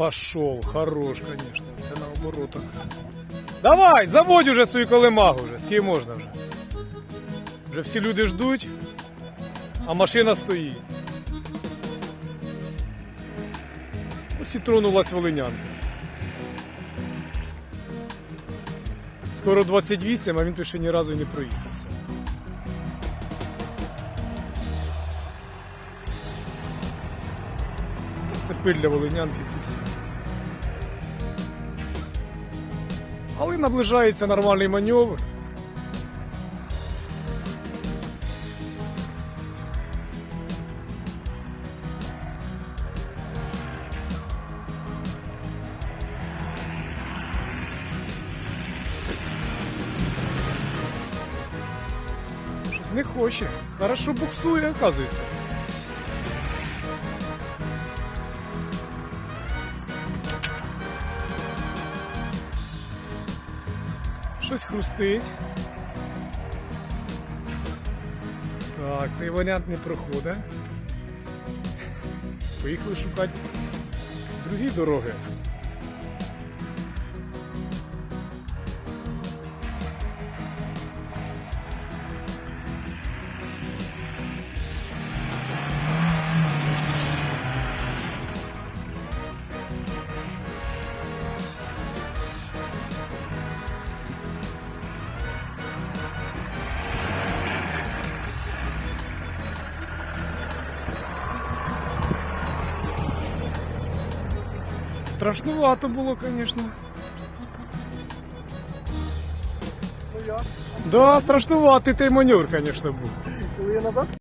Пошел, хорош, конечно. Це на оборотах. Давай, заводь уже свою колемагу вже, скільки можна вже. Вже всі люди ждуть, а машина стоїть. Ось і тронулась волинянка. Скоро 28, а він тут ще ні разу не проїхався. Пиль для волинянки ці всі. Але наближається нормальний маневр. Щось не хоче. Хорошо буксує, оказується. Щось хрустить. Так, цей варіант не проходить. Поїхали шукати другі дороги. Страшнувато було, звісно. Ну я. Да, страшнуватий той маневр, звісно, був. Коли я назад